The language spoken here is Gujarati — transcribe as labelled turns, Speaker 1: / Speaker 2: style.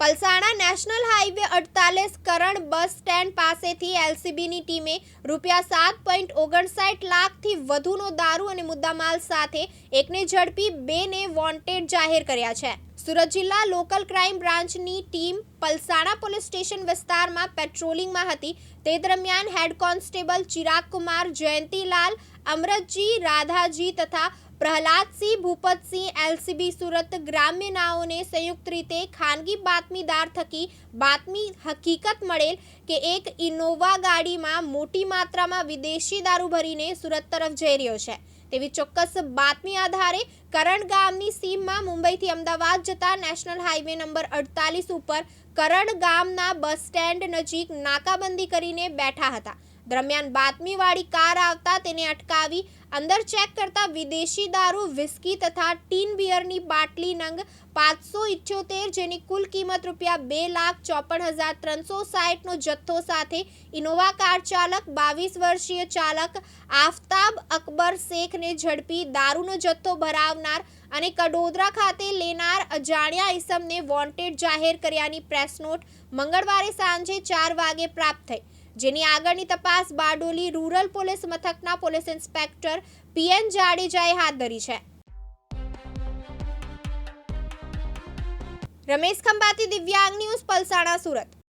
Speaker 1: પલસાણા નેશનલ હાઈવે અડતાલીસ કરણ બસ સ્ટેન્ડ પાસેથી એલસીબીની ટીમે રૂપિયા સાત પોઈન્ટ ઓગણસાઠ લાખથી વધુનો દારૂ અને મુદ્દામાલ સાથે એકને ઝડપી, બેને વોન્ટેડ જાહેર કર્યા છે. સુરત જિલ્લા લોકલ ક્રાઇમ બ્રાન્ચની ટીમ પલસાણા પોલીસ સ્ટેશન વિસ્તારમાં પેટ્રોલિંગમાં હતી. તે દરમિયાન હેડ કોન્સ્ટેબલ ચિરાગ કુમાર જયંતીલાલ, અમરતજી, રાધાજી તથા પ્રહલાદસિંહ, ભૂપતસિંહ, એલસીબી સુરત ગ્રામ્યનાઓને સંયુક્ત રીતે ખાનગી બાતમીદાર થકી બાતમી હકીકત મળેલ કે એક ઇનોવા ગાડીમાં મોટી માત્રામાં વિદેશી દારૂ ભરીને સુરત તરફ જઈ રહ્યો છે. તેવી ચોક્કસ બાતમી આધારે કરણ ગામની સીમમાં મુંબઈથી અમદાવાદ જતા નેશનલ હાઈવે નંબર અડતાલીસ ઉપર કરણ ગામના બસ સ્ટેન્ડ નજીક નાકાબંધી કરીને બેઠા હતા. દરમિયાન બાતમીવાળી કાર આવતા તેને અટકાવી અંદર ચેક કરતા વિદેશી દારૂ, વિસ્કી તથા ટીન બિયરની બાટલી નંગ પાંચસો ઇઠ્યોતેર જેની કુલ કિંમત રૂપિયા બે લાખ ચોપન હજાર ત્રણસો સાઠનો જથ્થો સાથે ઇનોવા કાર ચાલક, બાવીસ વર્ષીય ચાલક આફતાબ અકબર શેખને ઝડપી દારૂનો જથ્થો ભરાવનાર અને કડોદરા ખાતે લેનાર અજાણ્યા ઇસમને વોન્ટેડ જાહેર કર્યાની પ્રેસ નોટ મંગળવારે સાંજે ચાર વાગે પ્રાપ્ત થઈ. જેની આગળની તપાસ બારડોલી રૂરલ પોલીસ મથકના પોલીસ ઇન્સ્પેક્ટર પીએન જાડેજાએ હાથ ધરી છે. રમેશ ખંભાતી દિવ્યાંગ ન્યૂઝ, પલસાણા, સુરત.